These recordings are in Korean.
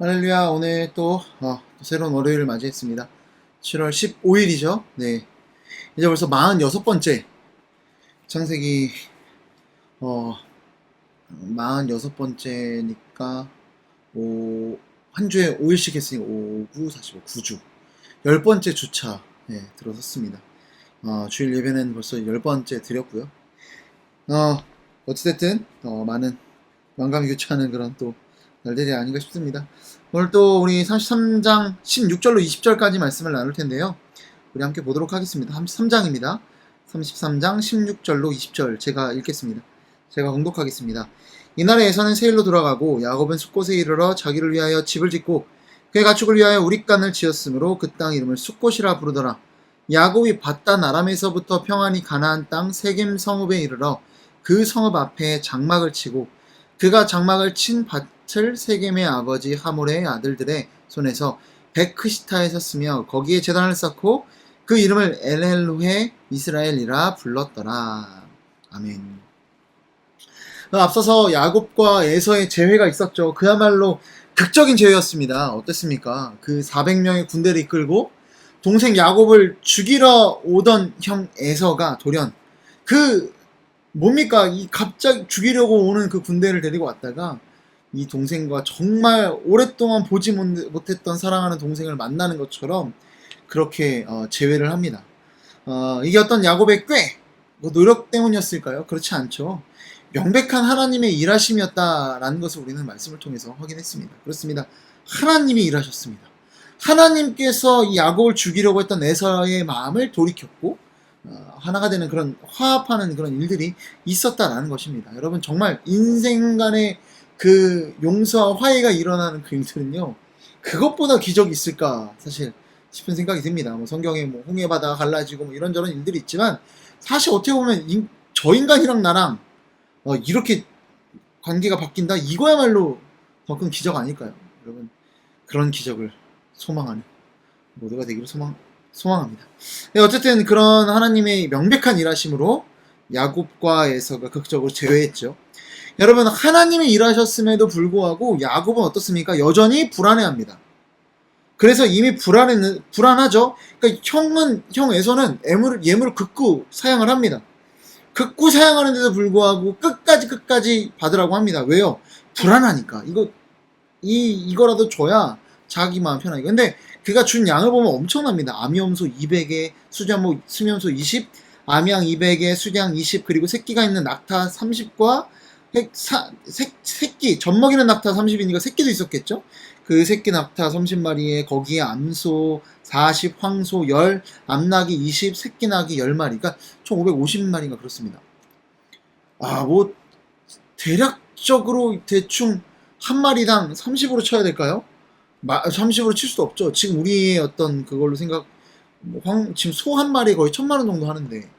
할렐루야 오늘 또, 어, 또 새로운 월요일을 맞이했습니다. 7월 15일이죠? 네. 이제 벌써 46번째 창세기 어 46번째니까 오, 한 주에 5일씩 했으니까 5, 9, 45, 9주. 10번째 주차 네, 들어섰습니다. 어, 주일 예배는 벌써 10번째 드렸고요. 어, 어찌됐든 어, 많은 만감이 교차하는 그런 또 날들이 아닌가 싶습니다. 오늘 또 우리 33장 16절로 20절까지 말씀을 나눌 텐데요. 우리 함께 보도록 하겠습니다. 33장입니다. 33장 16절로 20절 제가 읽겠습니다. 제가 공독하겠습니다. 이날에 에서는 세일로 돌아가고 야곱은 숫곳에 이르러 자기를 위하여 집을 짓고 그의 가축을 위하여 우릿간을 지었으므로 그 땅 이름을 숫곳이라 부르더라. 야곱이 바단 아람에서부터 평안히 가나안 땅 세겜 성읍에 이르러 그 성읍 앞에 장막을 치고 그가 장막을 친 밭 을 세겜의 아버지 하몰의 아들들의 손에서 베크시타에서 쓰며 거기에 재단을 쌓고 그 이름을 엘헬로해 이스라엘이라 불렀더라. 아멘. 어, 앞서서 야곱과 에서의 재회가 있었죠. 그야말로 극적인 재회였습니다. 어땠습니까? 그 400명의 군대를 이끌고 동생 야곱을 죽이러 오던 형 에서가 돌연 그 뭡니까? 이 갑자기 죽이려고 오는 그 군대를 데리고 왔다가 이 동생과 정말 오랫동안 보지 못- 못했던 사랑하는 동생을 만나는 것처럼 그렇게 어, 재회를 합니다. 어, 이게 어떤 야곱의 꾀, 뭐 노력 때문이었을까요? 그렇지 않죠. 명백한 하나님의 일하심이었다라는 것을 우리는 말씀을 통해서 확인했습니다. 그렇습니다. 하나님이 일하셨습니다. 하나님께서 이 야곱을 죽이려고 했던 에서의 마음을 돌이켰고 어, 하나가 되는 그런 화합하는 그런 일들이 있었다라는 것입니다. 여러분 정말 인생 간의 그 용서와 화해가 일어나는 그 일들은요 그것보다 기적이 있을까 사실 싶은 생각이 듭니다. 뭐 성경에 뭐 홍해 바다가 갈라지고 뭐 이런저런 일들이 있지만 사실 어떻게 보면 인- 저 인간이랑 나랑 어, 이렇게 관계가 바뀐다 이거야말로 더 큰 기적 아닐까요? 여러분 그런 기적을 소망하는 모두가 되기를 소망 소망합니다. 네, 어쨌든 그런 하나님의 명백한 일하심으로 야곱과 에서가 극적으로 제외했죠. 여러분 하나님이 일하셨음에도 불구하고 야곱은 어떻습니까? 여전히 불안해합니다. 그래서 이미 불안해 불안하죠. 그러니까 형은 형 에서는 예물을 예물을 극구 사양을 합니다. 극구 사양하는데도 불구하고 끝까지 끝까지 받으라고 합니다. 왜요? 불안하니까 이거 이 이거라도 줘야 자기 마음 편하니까. 근데 그가 준 양을 보면 엄청납니다. 암염소 200에 수자모 수면소 20, 암양 200에 수장 20 그리고 새끼가 있는 낙타 30과 새, 사, 새, 새끼 젖 먹이는 낙타 30이니까 새끼도 있었겠죠? 그 새끼 낙타 30마리에 거기에 암소 40, 황소 10, 암낙이 20, 새끼 낙이 10마리 그러니까 총 550마리인가 그렇습니다. 아 뭐 대략적으로 대충 한 마리당 30으로 쳐야 될까요? 30으로 칠 수도 없죠. 지금 우리의 어떤 그걸로 생각, 뭐 황, 지금 소 한 마리에 거의 천만 원 정도 하는데,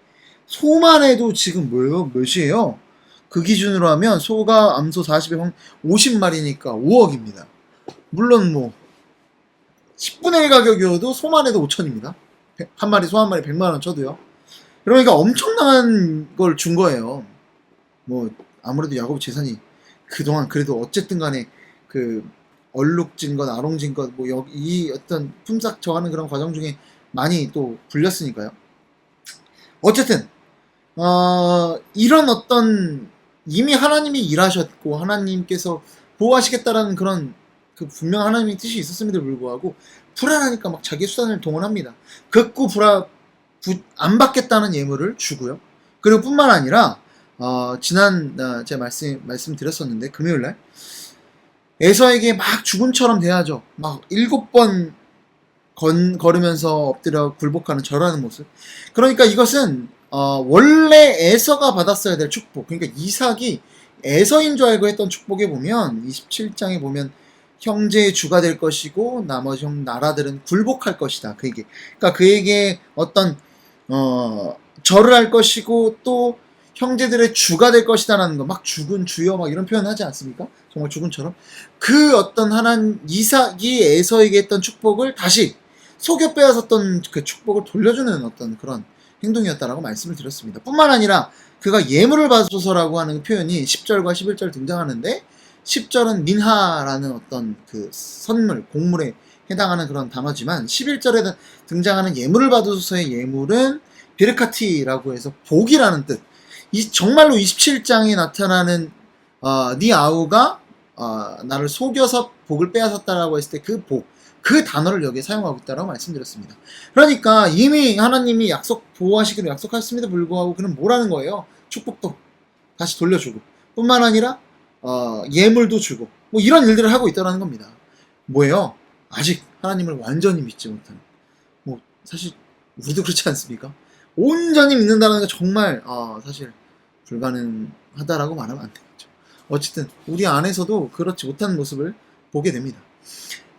소만 해도 지금 뭐예요? 몇이에요? 그 기준으로 하면 소가 암소 40에 황 50마리니까 5억입니다. 물론 뭐, 10분의 1 가격이어도 소만 해도 5천입니다. 한 마리, 소 한 마리 100만 원 쳐도요. 그러니까 엄청난 걸 준 거예요. 뭐, 아무래도 야곱 재산이 그동안 그래도 어쨌든 간에 그 얼룩진 것, 아롱진 것, 뭐, 여기, 이 어떤 품삯 정하는 그런 과정 중에 많이 또 불렸으니까요. 어쨌든, 어, 이런 어떤 이미 하나님이 일하셨고, 하나님께서 보호하시겠다라는 그런 그 분명 하나님의 뜻이 있었음에도 불구하고, 불안하니까 막 자기 수단을 동원합니다. 극구 불안, 부- 안 받겠다는 예물을 주고요. 그리고 뿐만 아니라, 어, 지난, 어, 제가 말씀, 말씀드렸었는데, 금요일 날, 에서에게 막 죽음처럼 대하죠. 막 일곱 번 건, 걸으면서 엎드려 굴복하는 절하는 모습. 그러니까 이것은 어, 원래 에서가 받았어야 될 축복. 그러니까 이삭이 에서인 줄 알고 했던 축복에 보면 27장에 보면 형제의 주가 될 것이고 나머지 형 나라들은 굴복할 것이다. 그에게. 그러니까 그에게 어떤 어, 절을 할 것이고 또 형제들의 주가 될 것이다라는 거 막 죽은 주여 막 이런 표현 하지 않습니까? 정말 죽은처럼 그 어떤 하나님 이삭이 에서에게 했던 축복을 다시 속여 빼앗았던 그 축복을 돌려주는 어떤 그런 행동이었다라고 말씀을 드렸습니다. 뿐만 아니라 그가 예물을 받아서라고 하는 표현이 10절과 11절 등장하는데 10절은 민하라는 어떤 그 선물, 곡물에 해당하는 그런 단어지만 11절에 등장하는 예물을 받으소서의 예물은 비르카티라고 해서 복이라는 뜻. 이 정말로 27장에 나타나는 어, 니 아우가 어, 나를 속여서 복을 빼앗았다라고 했을 때 그 복, 그 단어를 여기에 사용하고 있다고 말씀드렸습니다. 그러니까 이미 하나님이 약속 보호하시기로 약속하셨음에도 불구하고 그는 뭐라는 거예요? 축복도 다시 돌려주고 뿐만 아니라 어, 예물도 주고 뭐 이런 일들을 하고 있다는 겁니다. 뭐예요? 아직 하나님을 완전히 믿지 못하는 뭐 사실 우리도 그렇지 않습니까? 온전히 믿는다는 게 정말 어, 사실 불가능하다라고 말하면 안 되겠죠. 어쨌든 우리 안에서도 그렇지 못한 모습을 보게 됩니다.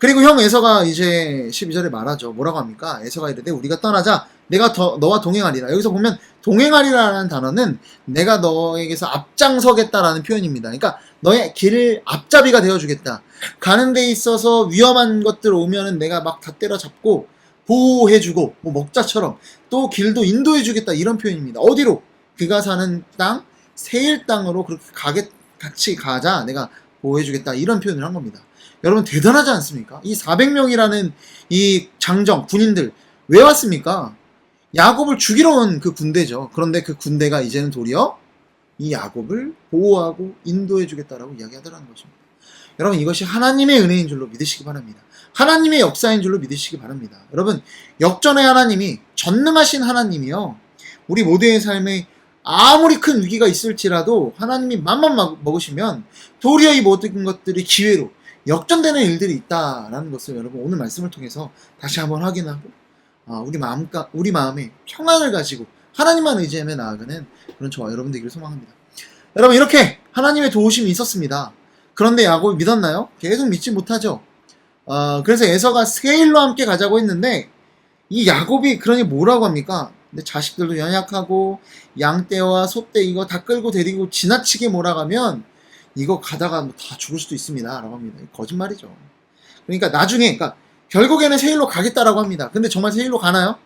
그리고 형 에서가 이제 12절에 말하죠. 뭐라고 합니까? 에서가 이르되 우리가 떠나자 내가 더, 너와 동행하리라. 여기서 보면 동행하리라는 단어는 내가 너에게서 앞장서겠다라는 표현입니다. 그러니까 너의 길을 앞잡이가 되어주겠다. 가는 데 있어서 위험한 것들 오면은 내가 막 다 때려잡고 보호해주고 뭐 먹자처럼 또 길도 인도해주겠다 이런 표현입니다. 어디로? 그가 사는 땅 세일 땅으로 그렇게 가게 같이 가자 내가 보호해주겠다 이런 표현을 한 겁니다. 여러분 대단하지 않습니까? 이 400명이라는 이 장정 군인들 왜 왔습니까? 야곱을 죽이러 온 그 군대죠. 그런데 그 군대가 이제는 도리어 이 야곱을 보호하고 인도해 주겠다라고 이야기하더라는 것입니다. 여러분 이것이 하나님의 은혜인 줄로 믿으시기 바랍니다. 하나님의 역사인 줄로 믿으시기 바랍니다. 여러분 역전의 하나님이 전능하신 하나님이요. 우리 모두의 삶에 아무리 큰 위기가 있을지라도 하나님이 맘만 먹- 먹으시면 도리어 이 모든 것들이 기회로 역전되는 일들이 있다라는 것을 여러분 오늘 말씀을 통해서 다시 한번 확인하고 아, 우리 마음가 우리 마음에 평안을 가지고 하나님만 의지하며 나아가는 그런 저와 여러분 되기를 소망합니다. 여러분 이렇게 하나님의 도우심이 있었습니다. 그런데 야곱이 믿었나요? 계속 믿지 못하죠. 어, 그래서 에서가 세일로 함께 가자고 했는데 이 야곱이 그러니 뭐라고 합니까? 근데 자식들도 연약하고 양떼와 소떼 이거 다 끌고 데리고 지나치게 몰아가면 이거 가다가 뭐 다 죽을 수도 있습니다. 라고 합니다. 거짓말이죠. 그러니까 나중에, 그러니까 결국에는 세일로 가겠다라고 합니다. 근데 정말 세일로 가나요?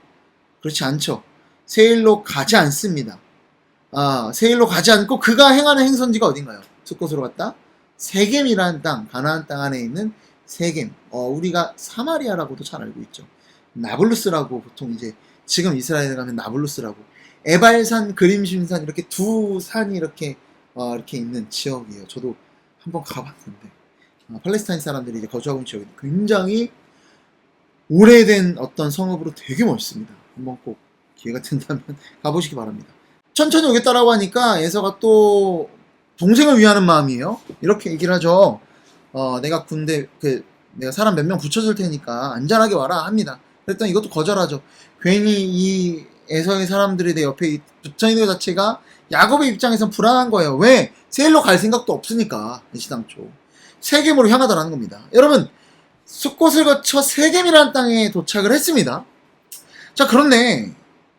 그렇지 않죠. 세일로 가지 않습니다. 아, 세일로 가지 않고 그가 행하는 행선지가 어딘가요? 숲곳으로 갔다? 세겜이라는 땅, 가나안 땅 안에 있는 세겜. 어, 우리가 사마리아라고도 잘 알고 있죠. 나블루스라고 보통 이제 지금 이스라엘에 가면 나블루스라고 에발산, 그림심산 이렇게 두 산이 이렇게 어, 이렇게 있는 지역이에요. 저도 한번 가봤는데 어, 팔레스타인 사람들이 이제 거주하고 있는 지역이 굉장히 오래된 어떤 성읍으로 되게 멋있습니다. 한번 꼭 기회가 된다면 가보시기 바랍니다. 천천히 오겠다라고 하니까 에서가 또 동생을 위하는 마음이에요. 이렇게 얘기를 하죠. 어, 내가 군대 그 내가 사람 몇 명 붙여줄 테니까 안전하게 와라 합니다. 그랬더니 이것도 거절하죠. 괜히 이 에서의 사람들이 내 옆에 붙어 있는 것 자체가 야곱의 입장에선 불안한 거예요. 왜? 세일로 갈 생각도 없으니까 시당초 세겜으로 향하더라는 겁니다. 여러분 숲곳을 거쳐 세겜이라는 땅에 도착을 했습니다. 자 그런데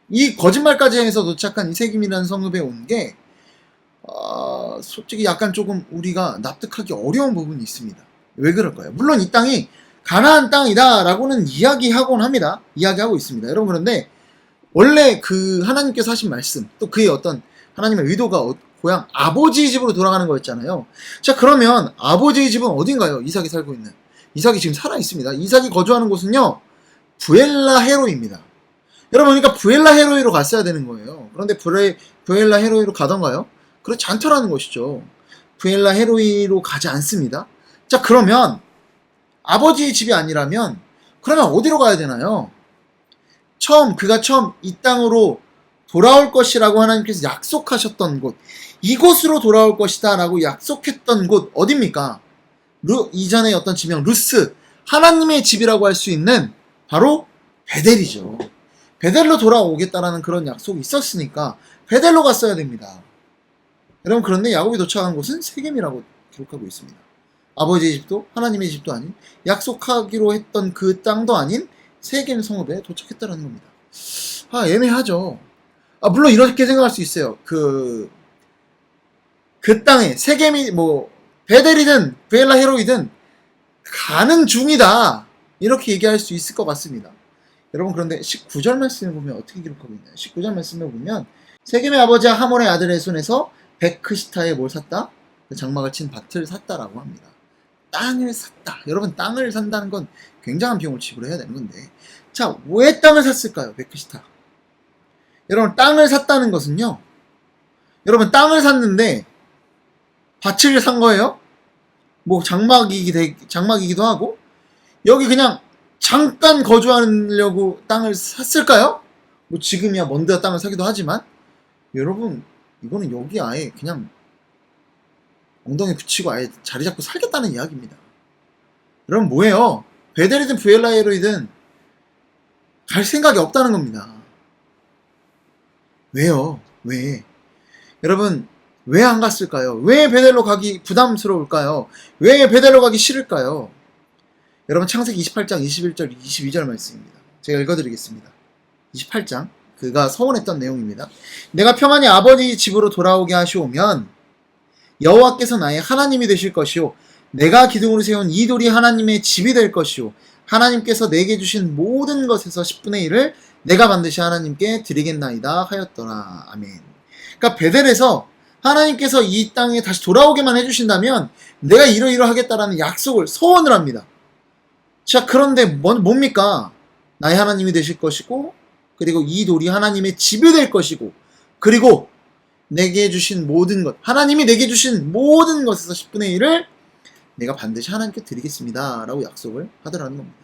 이 거짓말까지 해서 도착한 이 세겜이라는 성읍에 온게 어, 솔직히 약간 조금 우리가 납득하기 어려운 부분이 있습니다. 왜 그럴까요? 물론 이 땅이 가나안 땅이다라고는 이야기하곤 합니다. 이야기하고 있습니다. 여러분 그런데 원래 그 하나님께서 하신 말씀 또 그의 어떤 하나님의 의도가 어- 고향 아버지 집으로 돌아가는 거였잖아요. 자 그러면 아버지의 집은 어딘가요? 이삭이 살고 있는 이삭이 지금 살아 있습니다. 이삭이 거주하는 곳은요 부엘라 헤로입니다. 여러분 그러니까 부엘라 헤로이로 갔어야 되는 거예요. 그런데 부레, 부엘라 헤로이로 가던가요? 그렇지 않더라는 것이죠. 부엘라 헤로이로 가지 않습니다. 자 그러면 아버지의 집이 아니라면 그러면 어디로 가야 되나요? 처음 그가 처음 이 땅으로 돌아올 것이라고 하나님께서 약속하셨던 곳 이곳으로 돌아올 것이다라고 약속했던 곳 어딥니까? 루 이전의 어떤 지명 루스 하나님의 집이라고 할 수 있는 바로 베델이죠. 베델로 돌아오겠다라는 그런 약속이 있었으니까 베델로 갔어야 됩니다. 여러분 그런데 야곱이 도착한 곳은 세겜이라고 기록하고 있습니다. 아버지의 집도 하나님의 집도 아닌 약속하기로 했던 그 땅도 아닌 세겜 성읍에 도착했다는 겁니다. 아 애매하죠. 아 물론 이렇게 생각할 수 있어요. 그 그 땅에 세겜이 뭐 베델이든 베엘라 헤로이든 가는 중이다 이렇게 얘기할 수 있을 것 같습니다. 여러분 그런데 19절 말씀을 보면 어떻게 기록하고 있나요? 19절 말씀을 보면 세겜의 아버지 하몰의 아들의 손에서 베크시타에 뭘 샀다? 그 장막을 친 밭을 샀다라고 합니다. 땅을 샀다. 여러분 땅을 산다는 건 굉장한 비용을 지불해야 되는 건데 자 왜 땅을 샀을까요? 베크시타. 여러분 땅을 샀다는 것은요. 여러분 땅을 샀는데 밭을 산 거예요? 뭐 장막이기 장막이기도 하고 여기 그냥 잠깐 거주하려고 땅을 샀을까요? 뭐 지금이야 먼데다 땅을 사기도 하지만 여러분 이거는 여기 아예 그냥 엉덩이 붙이고 아예 자리 잡고 살겠다는 이야기입니다. 여러분 뭐예요? 베델이든 부엘라에로이든 갈 생각이 없다는 겁니다. 왜요? 왜? 여러분 왜 안 갔을까요? 왜 베델로 가기 부담스러울까요? 왜 베델로 가기 싫을까요? 여러분 창세기 28장 21절 22절 말씀입니다. 제가 읽어드리겠습니다. 28장 그가 서원했던 내용입니다. 내가 평안히 아버지 집으로 돌아오게 하시오면 여호와께서 나의 하나님이 되실 것이요 내가 기둥으로 세운 이 돌이 하나님의 집이 될 것이요 하나님께서 내게 주신 모든 것에서 10분의 1을 내가 반드시 하나님께 드리겠나이다 하였더라. 아멘. 그러니까 베델에서 하나님께서 이 땅에 다시 돌아오게만 해주신다면 내가 이러이러하겠다라는 약속을 소원을 합니다. 자, 그런데 뭔, 뭡니까? 나의 하나님이 되실 것이고, 그리고 이 돌이 하나님의 집이 될 것이고, 그리고 내게 주신 모든 것, 하나님이 내게 주신 모든 것에서 10분의 1을 내가 반드시 하나님께 드리겠습니다. 라고 약속을 하더라는 겁니다.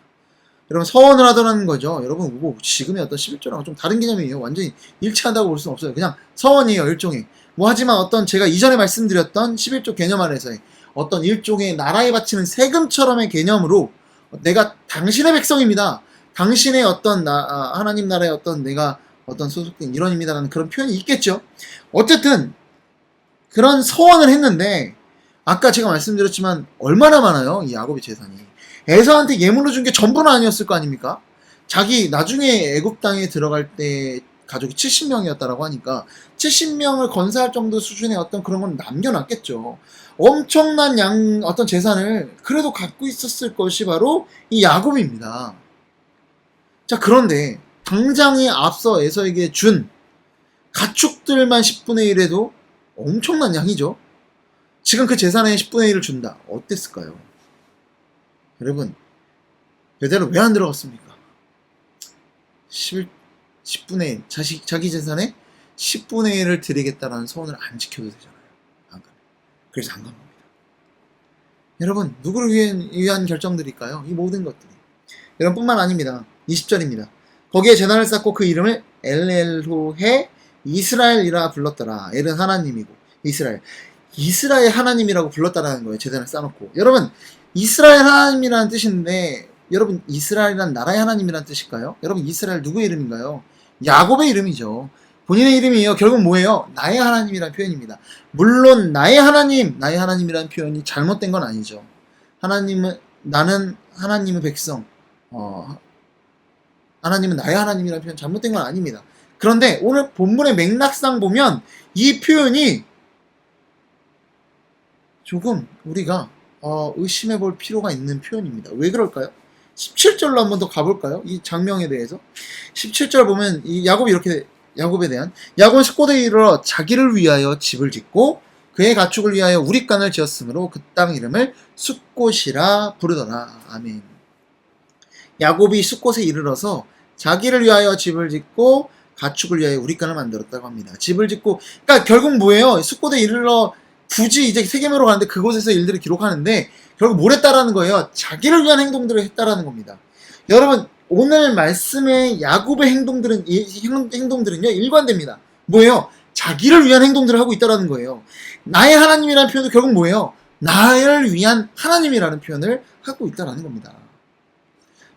여러분, 서원을 하더라는 거죠. 여러분, 뭐, 지금의 어떤 11조랑 좀 다른 개념이에요. 완전히 일치한다고 볼 수는 없어요. 그냥 서원이에요, 일종의. 뭐, 하지만 어떤 제가 이전에 말씀드렸던 11조 개념 안에서의 어떤 일종의 나라에 바치는 세금처럼의 개념으로 내가 당신의 백성입니다. 당신의 어떤 나, 아, 하나님 나라의 어떤 내가 어떤 소속된 일원입니다라는 그런 표현이 있겠죠. 어쨌든 그런 서원을 했는데 아까 제가 말씀드렸지만 얼마나 많아요 이 야곱의 재산이 에서한테 예물로 준 게 전부는 아니었을 거 아닙니까? 자기 나중에 애굽 땅에 들어갈 때 가족이 70명이었다라고 하니까 70명을 건사할 정도 수준의 어떤 그런 건 남겨놨겠죠. 엄청난 양 어떤 재산을 그래도 갖고 있었을 것이 바로 이 야곱입니다. 자 그런데 당장에 앞서 에서에게 준 가축들만 10분의 1에도 엄청난 양이죠. 지금 그 재산의 10분의 1을 준다. 어땠을까요? 여러분, 베델로 왜안 들어갔습니까? 10, 10분의 1, 자식, 자기 재산의 10분의 1을 드리겠다라는 소원을 안 지켜도 되잖아요. 안. 그래서 안 간 겁니다. 여러분, 누구를 위한, 위한 결정들일까요? 이 모든 것들이. 여러분 뿐만 아닙니다. 20절입니다. 거기에 재단을 쌓고 그 이름을 엘엘로해 이스라엘이라 불렀더라. 엘은 하나님이고 이스라엘. 이스라엘 하나님이라고 불렀다라는 거예요. 재단을 쌓아놓고. 여러분, 이스라엘 하나님이라는 뜻인데 여러분 이스라엘이란 나라의 하나님이라는 뜻일까요? 여러분 이스라엘 누구의 이름인가요? 야곱의 이름이죠. 본인의 이름이에요. 결국 뭐예요? 나의 하나님이라는 표현입니다. 물론 나의 하나님, 나의 하나님이라는 표현이 잘못된 건 아니죠. 하나님은 나는 하나님의 백성. 어, 하나님은 나의 하나님이라는 표현 잘못된 건 아닙니다. 그런데 오늘 본문의 맥락상 보면 이 표현이 조금 우리가 어, 의심해 볼 필요가 있는 표현입니다. 왜 그럴까요? 17절로 한 번 더 가볼까요? 이 장면에 대해서. 17절 보면 이 야곱이 이렇게 야곱에 대한 야곱은 숙고대에 이르러 자기를 위하여 집을 짓고 그의 가축을 위하여 우리간을 지었으므로 그 땅 이름을 숫곳이라 부르더라. 아멘. 야곱이 숫곳에 이르러서 자기를 위하여 집을 짓고 가축을 위하여 우리간을 만들었다고 합니다. 집을 짓고 그러니까 결국 뭐예요? 숫곳에 이르러 굳이 이제 세계묘로 가는데 그곳에서 일들을 기록하는데 결국 뭘 했다라는 거예요? 자기를 위한 행동들을 했다라는 겁니다. 여러분 오늘 말씀의 야곱의 행동들은 이 행동들은요 일관됩니다. 뭐예요? 자기를 위한 행동들을 하고 있다라는 거예요. 나의 하나님이라는 표현도 결국 뭐예요? 나를 위한 하나님이라는 표현을 하고 있다라는 겁니다.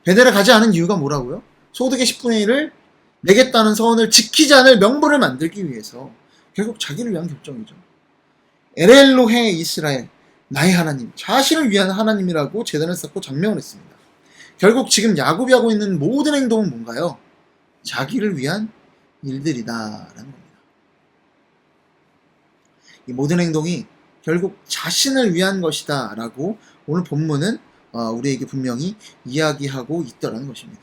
베델에 가지 않은 이유가 뭐라고요? 소득의 10분의 1을 내겠다는 서원을 지키지 않을 명분을 만들기 위해서 결국 자기를 위한 결정이죠. 에렐로해 이스라엘 나의 하나님 자신을 위한 하나님이라고 재단을 쌓고 장명을 했습니다. 결국 지금 야곱이 하고 있는 모든 행동은 뭔가요? 자기를 위한 일들이다라는 겁니다. 이 모든 행동이 결국 자신을 위한 것이다라고 오늘 본문은 어, 우리에게 분명히 이야기하고 있다라는 것입니다.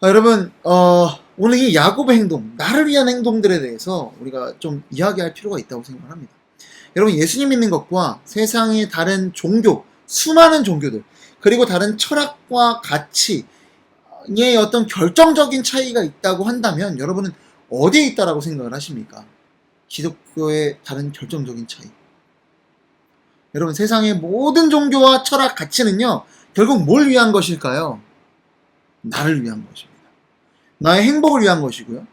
아, 여러분 어, 오늘 이 야곱의 행동, 나를 위한 행동들에 대해서 우리가 좀 이야기할 필요가 있다고 생각합니다. 여러분 예수님 믿는 것과 세상의 다른 종교, 수많은 종교들, 그리고 다른 철학과 가치의 어떤 결정적인 차이가 있다고 한다면 여러분은 어디에 있다라고 생각을 하십니까? 기독교의 다른 결정적인 차이. 여러분 세상의 모든 종교와 철학 가치는요 결국 뭘 위한 것일까요? 나를 위한 것입니다. 나의 행복을 위한 것이고요.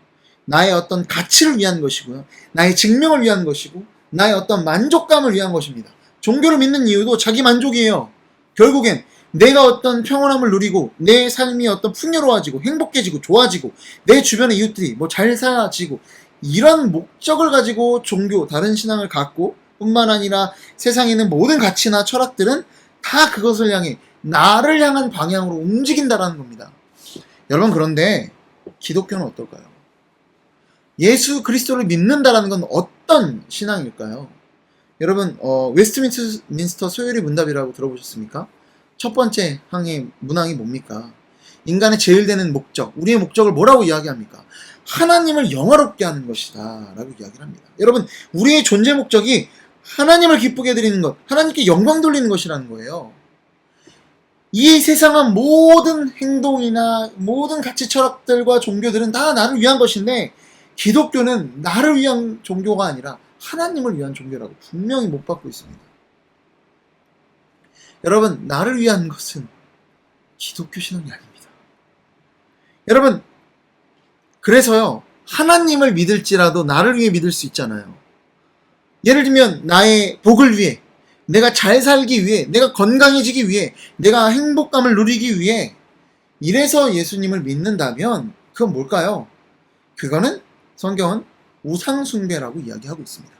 나의 어떤 가치를 위한 것이고요. 나의 증명을 위한 것이고 나의 어떤 만족감을 위한 것입니다. 종교를 믿는 이유도 자기 만족이에요. 결국엔 내가 어떤 평온함을 누리고 내 삶이 어떤 풍요로워지고 행복해지고 좋아지고 내 주변의 이웃들이 뭐 잘 살아지고 이런 목적을 가지고 종교 다른 신앙을 갖고 뿐만 아니라 세상에 있는 모든 가치나 철학들은 다 그것을 향해 나를 향한 방향으로 움직인다라는 겁니다. 여러분 그런데 기독교는 어떨까요? 예수 그리스도를 믿는다라는 건 어떤 신앙일까요? 여러분 어, 웨스트민스터 소요리 문답이라고 들어보셨습니까? 첫 번째 항의 문항이 뭡니까? 인간의 제일 되는 목적, 우리의 목적을 뭐라고 이야기합니까? 하나님을 영화롭게 하는 것이다 라고 이야기를 합니다. 여러분 우리의 존재 목적이 하나님을 기쁘게 드리는 것, 하나님께 영광 돌리는 것이라는 거예요. 이 세상은 모든 행동이나 모든 가치 철학들과 종교들은 다 나를 위한 것인데 기독교는 나를 위한 종교가 아니라 하나님을 위한 종교라고 분명히 못 받고 있습니다. 여러분, 나를 위한 것은 기독교 신앙이 아닙니다. 여러분, 그래서요, 하나님을 믿을지라도 나를 위해 믿을 수 있잖아요. 예를 들면, 나의 복을 위해, 내가 잘 살기 위해, 내가 건강해지기 위해, 내가 행복감을 누리기 위해, 이래서 예수님을 믿는다면, 그건 뭘까요? 그거는 성경은 우상숭배라고 이야기하고 있습니다.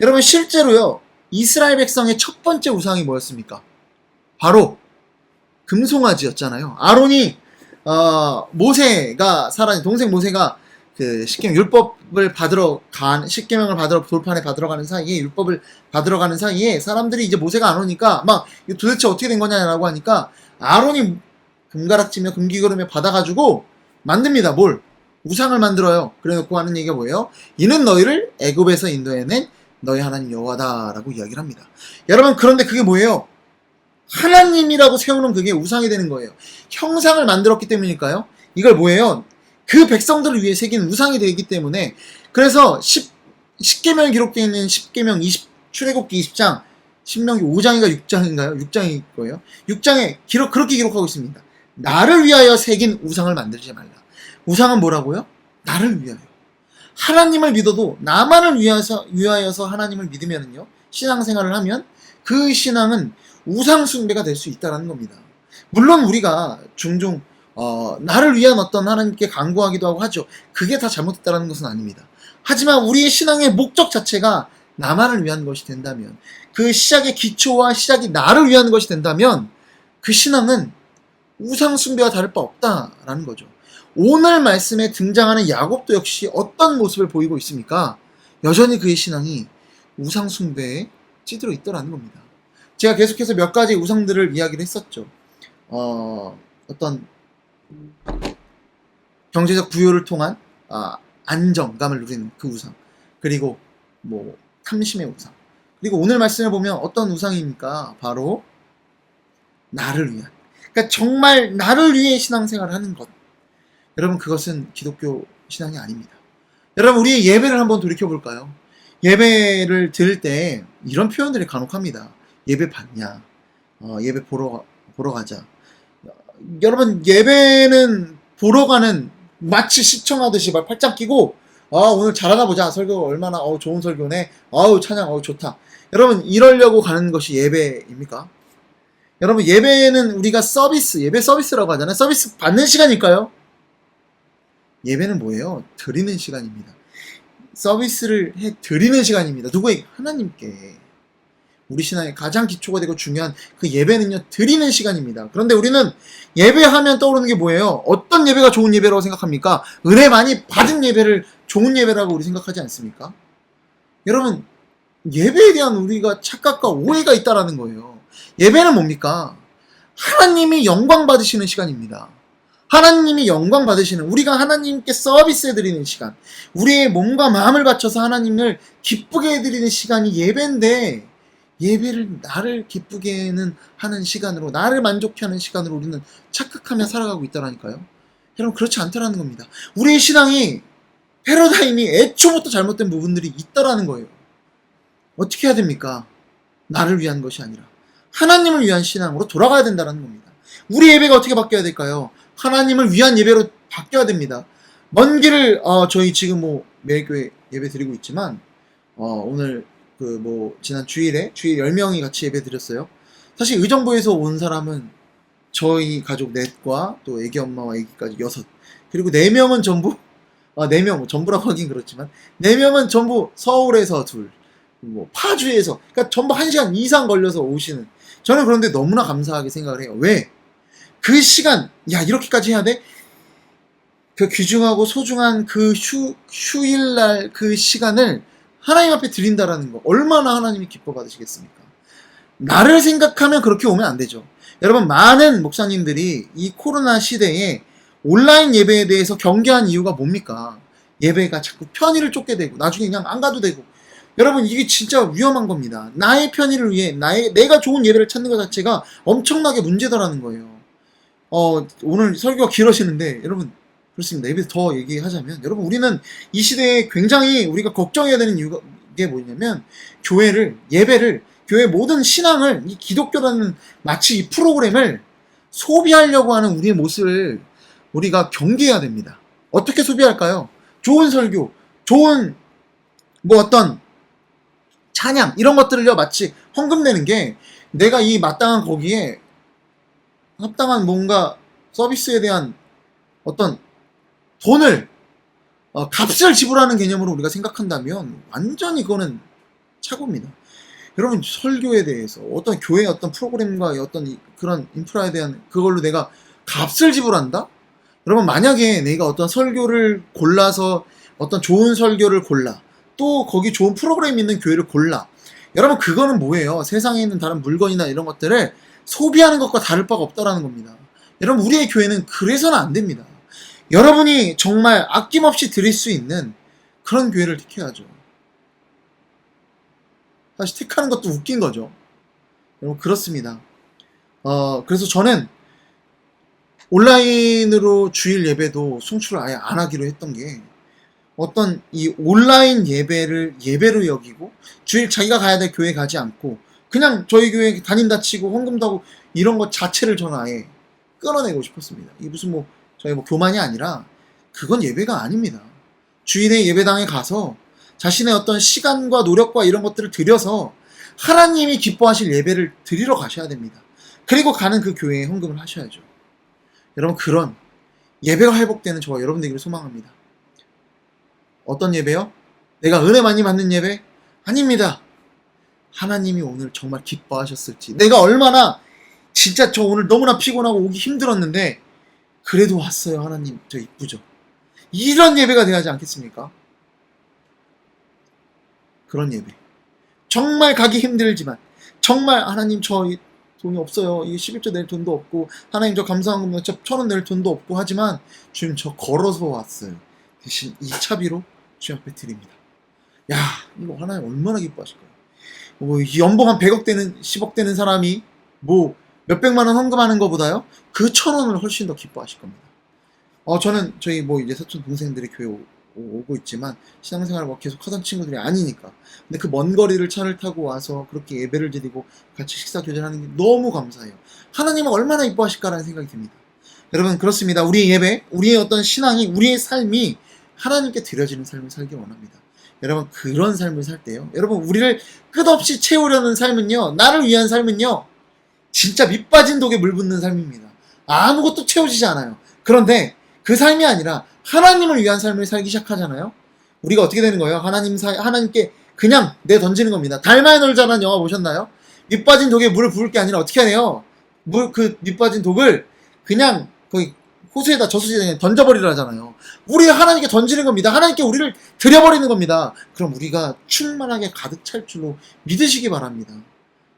여러분, 실제로요, 이스라엘 백성의 첫 번째 우상이 뭐였습니까? 바로 금송아지였잖아요. 아론이 어, 모세가 살아 동생 모세가 그 십계명 율법을 받으러 간 십계명을 받으러 돌판에 받으러 가는 사이에 율법을 받으러 가는 사이에 사람들이 이제 모세가 안 오니까 막 도대체 어떻게 된 거냐라고 하니까 아론이 금가락지며 금기그름에 받아가지고 만듭니다. 뭘 우상을 만들어요. 그래놓고 하는 얘기가 뭐예요? 이는 너희를 애굽에서 인도해낸 너희 하나님 여호와다라고 이야기를 합니다. 여러분 그런데 그게 뭐예요? 하나님이라고 세우는 그게 우상이 되는 거예요. 형상을 만들었기 때문일까요? 이걸 뭐예요? 그 백성들을 위해 새긴 우상이 되기 때문에 그래서 10, 10계명에 기록되어 있는 10계명 20, 출애굽기 20장, 신명기 5장인가 6장인가요? 6장일 거예요. 6장에 기록, 그렇게 기록하고 있습니다. 나를 위하여 새긴 우상을 만들지 말라. 우상은 뭐라고요? 나를 위하여. 하나님을 믿어도 나만을 위하여서, 위하여서 하나님을 믿으면요. 신앙생활을 하면 그 신앙은 우상숭배가 될 수 있다는 겁니다. 물론 우리가 종종 어, 나를 위한 어떤 하나님께 간구하기도 하고 하죠. 그게 다 잘못됐다는 것은 아닙니다. 하지만 우리의 신앙의 목적 자체가 나만을 위한 것이 된다면 그 시작의 기초와 시작이 나를 위한 것이 된다면 그 신앙은 우상숭배와 다를 바 없다라는 거죠. 오늘 말씀에 등장하는 야곱도 역시 어떤 모습을 보이고 있습니까? 여전히 그의 신앙이 우상숭배에 찌들어 있더라는 겁니다. 제가 계속해서 몇 가지 우상들을 이야기를 했었죠. 어, 어떤 경제적 부여를 통한 아, 안정감을 누리는 그 우상. 그리고 뭐 탐심의 우상. 그리고 오늘 말씀을 보면 어떤 우상입니까? 바로 나를 위한. 그러니까 정말 나를 위해 신앙생활을 하는 것. 여러분 그것은 기독교 신앙이 아닙니다. 여러분 우리의 예배를 한번 돌이켜 볼까요? 예배를 드릴 때 이런 표현들이 간혹 합니다. 예배 받냐? 어, 예배 보러 보러 가자. 여러분 예배는 보러 가는 마치 시청하듯이 막 팔짱 끼고 아 오늘 잘하나 보자 설교 얼마나 어 좋은 설교네 아우 찬양 어 좋다 여러분 이러려고 가는 것이 예배입니까? 여러분 예배는 우리가 서비스 예배 서비스라고 하잖아요 서비스 받는 시간일까요? 예배는 뭐예요? 드리는 시간입니다 서비스를 해 드리는 시간입니다 누구에게? 하나님께 우리 신앙의 가장 기초가 되고 중요한 그 예배는요, 드리는 시간입니다. 그런데 우리는 예배하면 떠오르는 게 뭐예요? 어떤 예배가 좋은 예배라고 생각합니까? 은혜 많이 받은 예배를 좋은 예배라고 우리 생각하지 않습니까? 여러분, 예배에 대한 우리가 착각과 오해가 있다라는 거예요. 예배는 뭡니까? 하나님이 영광 받으시는 시간입니다. 하나님이 영광 받으시는 우리가 하나님께 서비스해 드리는 시간, 우리의 몸과 마음을 바쳐서 하나님을 기쁘게 해 드리는 시간이 예배인데 예배를 나를 기쁘게는 하는 시간으로 나를 만족해 하는 시간으로 우리는 착각하며 살아가고 있다라니까요. 여러분 그렇지 않다라는 겁니다. 우리의 신앙이 패러다임이 애초부터 잘못된 부분들이 있다라는 거예요. 어떻게 해야 됩니까? 나를 위한 것이 아니라 하나님을 위한 신앙으로 돌아가야 된다는 겁니다. 우리 예배가 어떻게 바뀌어야 될까요? 하나님을 위한 예배로 바뀌어야 됩니다. 먼 길을 어, 저희 지금 뭐 매일교회 예배 드리고 있지만 어, 오늘 그 뭐 지난 주일에 주일 10명이 같이 예배 드렸어요. 사실 의정부에서 온 사람은 저희 가족 넷과 또 애기 엄마와 애기까지 여섯 그리고 네 명은 전부 아, 네 명, 뭐 전부라고 하긴 그렇지만, 네 명은 전부 서울에서 둘, 뭐, 파주에서, 그러니까 전부 한 시간 이상 걸려서 오시는. 저는 그런데 너무나 감사하게 생각을 해요. 왜? 그 시간, 야, 이렇게까지 해야 돼? 그 귀중하고 소중한 그 휴, 휴일날 그 시간을 하나님 앞에 드린다라는 거. 얼마나 하나님이 기뻐 받으시겠습니까? 나를 생각하면 그렇게 오면 안 되죠. 여러분, 많은 목사님들이 이 코로나 시대에 온라인 예배에 대해서 경계한 이유가 뭡니까? 예배가 자꾸 편의를 쫓게 되고 나중에 그냥 안 가도 되고 여러분 이게 진짜 위험한 겁니다. 나의 편의를 위해 나의 내가 좋은 예배를 찾는 것 자체가 엄청나게 문제다라는 거예요. 어 오늘 설교가 길어지는데 여러분 그렇습니다. 예배 더 얘기하자면 여러분 우리는 이 시대에 굉장히 우리가 걱정해야 되는 이유가 이게 뭐냐면 교회를 예배를 교회 모든 신앙을 이 기독교라는 마치 이 프로그램을 소비하려고 하는 우리의 모습을 우리가 경계해야 됩니다. 어떻게 소비할까요? 좋은 설교, 좋은 뭐 어떤 찬양 이런 것들을요 마치 헌금 내는 게 내가 이 마땅한 거기에 합당한 뭔가 서비스에 대한 어떤 돈을 어, 값을 지불하는 개념으로 우리가 생각한다면 완전히 그거는 착오입니다. 여러분 설교에 대해서 어떤 교회 어떤 프로그램과 어떤 이- 그런 인프라에 대한 그걸로 내가 값을 지불한다? 여러분 만약에 내가 어떤 설교를 골라서 어떤 좋은 설교를 골라 또 거기 좋은 프로그램 있는 교회를 골라 여러분 그거는 뭐예요? 세상에 있는 다른 물건이나 이런 것들을 소비하는 것과 다를 바가 없다라는 겁니다. 여러분 우리의 교회는 그래서는 안 됩니다. 여러분이 정말 아낌없이 드릴 수 있는 그런 교회를 택해야죠. 사실 택하는 것도 웃긴 거죠. 여러분 그렇습니다. 어 그래서 저는 온라인으로 주일 예배도 송출을 아예 안 하기로 했던 게 어떤 이 온라인 예배를 예배로 여기고 주일 자기가 가야 될 교회 가지 않고 그냥 저희 교회 다닌다 치고 헌금도 하고 이런 것 자체를 저는 아예 끊어내고 싶었습니다. 이게 무슨 뭐 저희 뭐 교만이 아니라 그건 예배가 아닙니다. 주일에 예배당에 가서 자신의 어떤 시간과 노력과 이런 것들을 들여서 하나님이 기뻐하실 예배를 드리러 가셔야 됩니다. 그리고 가는 그 교회에 헌금을 하셔야죠. 여러분 그런 예배가 회복되는 저와 여러분 되기를 소망합니다. 어떤 예배요? 내가 은혜 많이 받는 예배? 아닙니다. 하나님이 오늘 정말 기뻐하셨을지 내가 얼마나 진짜 저 오늘 너무나 피곤하고 오기 힘들었는데 그래도 왔어요 하나님. 저 이쁘죠? 이런 예배가 돼야지 않겠습니까? 그런 예배. 정말 가기 힘들지만 정말 하나님 저 이- 돈이 없어요. 이 11조 낼 돈도 없고 하나님 저 감사한 천원 낼 돈도 없고 하지만 주님 저 걸어서 왔어요 대신 이 차비로 주님 앞에 드립니다. 야 이거 하나님 얼마나 기뻐하실까요? 뭐 연봉 한 100억 되는 10억 되는 사람이 뭐 몇백만 원 헌금하는 것보다요 그 천 원을 훨씬 더 기뻐하실 겁니다. 어 저는 저희 뭐 이제 사촌 동생들이 교회 오, 고 있지만 신앙생활을 뭐 계속 하던 친구들이 아니니까 근데 그 먼 거리를 차를 타고 와서 그렇게 예배를 드리고 같이 식사 교제하는 게 너무 감사해요. 하나님은 얼마나 이뻐하실까라는 생각이 듭니다. 여러분 그렇습니다. 우리의 예배, 우리의 어떤 신앙이, 우리의 삶이 하나님께 드려지는 삶을 살기 원합니다. 여러분 그런 삶을 살 때요. 여러분 우리를 끝없이 채우려는 삶은요. 나를 위한 삶은요. 진짜 밑빠진 독에 물 붓는 삶입니다. 아무것도 채워지지 않아요. 그런데 그 삶이 아니라 하나님을 위한 삶을 살기 시작하잖아요. 우리가 어떻게 되는 거예요? 하나님 사, 하나님께 그냥 내 던지는 겁니다. 달마에 놀자라는 영화 보셨나요? 밑빠진 독에 물을 부을 게 아니라 어떻게 해요? 물, 그 밑빠진 독을 그냥 거기 호수에다 저수지에 던져버리라잖아요. 우리 하나님께 던지는 겁니다. 하나님께 우리를 들여버리는 겁니다. 그럼 우리가 충만하게 가득 찰 줄로 믿으시기 바랍니다.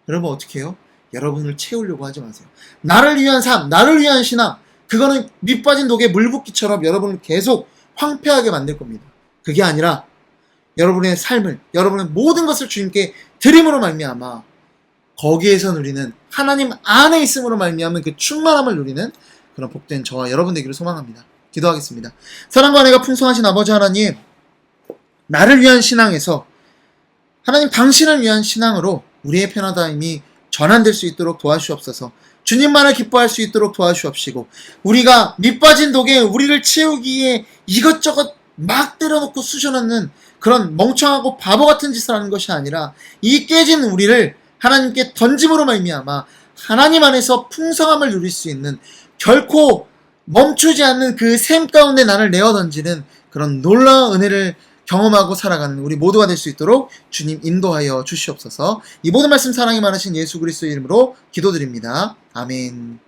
여러분 어떻게 해요? 여러분을 채우려고 하지 마세요. 나를 위한 삶, 나를 위한 신앙, 그거는 밑 빠진 독에 물 붓기처럼 여러분을 계속 황폐하게 만들 겁니다. 그게 아니라 여러분의 삶을, 여러분의 모든 것을 주님께 드림으로 말미암아 거기에서 누리는 하나님 안에 있음으로 말미암은 그 충만함을 누리는 그런 복된 저와 여러분 되기를 소망합니다. 기도하겠습니다. 사랑과 은혜가 풍성하신 아버지 하나님, 나를 위한 신앙에서 하나님 당신을 위한 신앙으로 우리의 패러다임이 전환될 수 있도록 도와주옵소서. 주님만을 기뻐할 수 있도록 도와주옵시고 우리가 밑빠진 독에 우리를 채우기에 이것저것 막 때려놓고 쑤셔넣는 그런 멍청하고 바보 같은 짓을 하는 것이 아니라 이 깨진 우리를 하나님께 던짐으로 말미암아 하나님 안에서 풍성함을 누릴 수 있는 결코 멈추지 않는 그 샘 가운데 나를 내어 던지는 그런 놀라운 은혜를 경험하고 살아가는 우리 모두가 될 수 있도록 주님 인도하여 주시옵소서. 이 모든 말씀 사랑이 많으신 예수 그리스도의 이름으로 기도드립니다. 아멘.